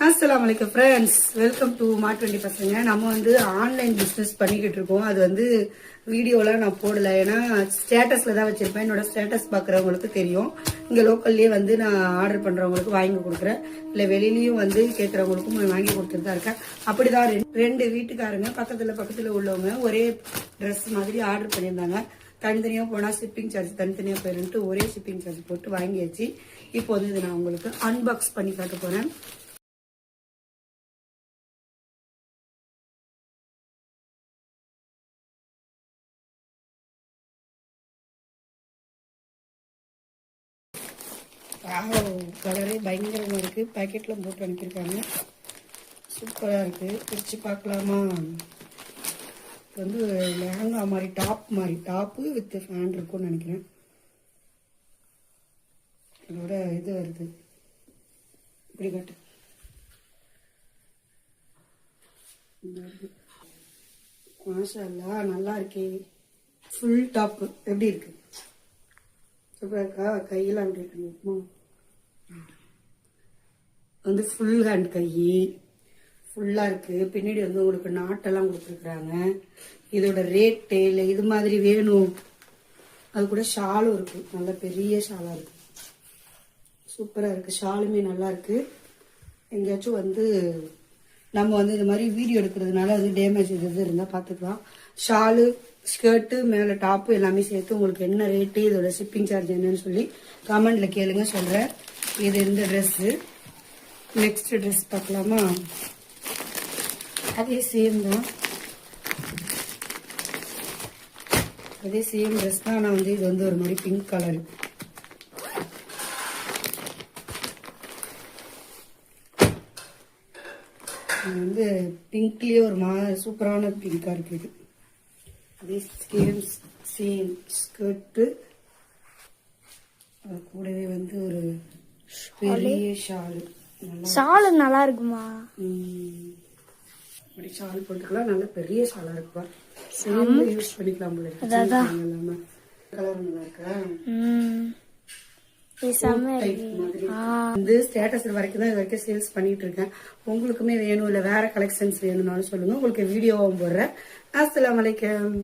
அஸ்லாம் வலைக்கம் friends welcome to மாட்டுவண்டி பசங்க நம்ம வந்து ஆன்லைன் பிஸ்னஸ் பண்ணிக்கிட்டு இருக்கோம். அது வந்து வீடியோலாம் நான் போடல. ஏன்னா ஸ்டேட்டஸில் தான் வச்சுருப்பேன். என்னோட ஸ்டேட்டஸ் பார்க்குறவங்களுக்கு தெரியும். இங்கே லோக்கல்லே வந்து நான் ஆர்டர் பண்ணுறவங்களுக்கு வாங்கி கொடுக்குறேன். இல்லை வெளியிலயும் வந்து கேட்குறவங்களுக்கும் நான் வாங்கி கொடுத்துட்டு தான் இருக்கேன். அப்படிதான் ரெண்டு- ரெண்டு வீட்டுக்காரங்க பக்கத்தில் பக்கத்தில் உள்ளவங்க ஒரே ட்ரெஸ் மாதிரி ஆர்டர் பண்ணியிருந்தாங்க. தனித்தனியாக போனால் ஷிப்பிங் சார்ஜ் தனித்தனியாக போயிருந்துட்டு ஒரே ஷிப்பிங் சார்ஜ் போட்டு வாங்கியாச்சு. இப்போ வந்து இதை நான் உங்களுக்கு அன்பாக்ஸ் பண்ணி காட்ட போகிறேன் கலரே பயங்கரமாக இருக்குது பேக்கெட்ல போட்டு அனுப்பியிருக்காங்க. சூப்பராக இருக்குது பிரித்து பார்க்கலாமா? இது வந்து லெஹங்கா மாதிரி டாப் மாதிரி டாப்பு வித் ஃபேன் இருக்கும்னு நினைக்கிறேன். இதோட இது வருது. இப்படி காட்டு. மாஷல்லா நல்லா இருக்கே. ஃபுல் டாப்பு எப்படி இருக்கு? சூப்பராக இருக்கா? கையெல்லாம் எப்படி இருக்கு? வந்து ஃபுல் ஹேண்ட் கை ஃபுல்லாக இருக்கு. பின்னாடி வந்து உங்களுக்கு நாட்டெல்லாம் கொடுத்துருக்குறாங்க. இதோட ரேட்டு இல்லை இது மாதிரி வேணும். அது கூட ஷாலும் இருக்கு. நல்ல பெரிய ஷாலாக இருக்கு. சூப்பராக இருக்கு. ஷாலுமே நல்லா இருக்கு. எங்கேயாச்சும் வந்து நம்ம வந்து இந்த மாதிரி வீடியோ எடுக்கிறதுனால வந்து டேமேஜ் எது இருந்தால் பார்த்துக்கலாம் ஷாலு ஸ்கர்ட்டு மேலே டாப்பு எல்லாமே சேர்த்து உங்களுக்கு என்ன ரேட்டு இதோட ஷிப்பிங் சார்ஜ் என்னன்னு சொல்லி கமெண்டில் கேளுங்க சொல்கிறேன் இது இந்த ட்ரெஸ்ஸு நெக்ஸ்ட் ட்ரெஸ் பார்க்கலாமா? அதே சேம் தான். அதே சேம் ட்ரெஸ் தான். ஆனால் வந்து இது வந்து ஒரு மாதிரி பிங்க் கலர் இது வந்து பிங்க்லயே ஒரு மா சூப்பரான பிங்கா இருக்கு இது. அதே சேம் சேம் ஸ்கர்ட்டு அது கூடவே வந்து ஒரு பெரிய ஷால் ஷாலு நல்லா இருக்குமா? ம். இப்படி ஷால் போட்டுக்கலாம் நல்ல பெரிய ஷாலா இருக்குப்பா. சேம் யூஸ் பண்ணிக்கலாம் போல கலர் நல்லா இருக்கா? வந்து ஸ்டேட்டஸ் வரைக்கும் தான் இது வரைக்கும் சேல்ஸ் பண்ணிட்டு இருக்கேன். உங்களுக்குமே வேணும் இல்ல வேற கலெக்ஷன்ஸ் வேணும்னாலும் சொல்லுங்க. உங்களுக்கு வீடியோவும் போடுறேன். அஸ்ஸலாமு அலைக்கும்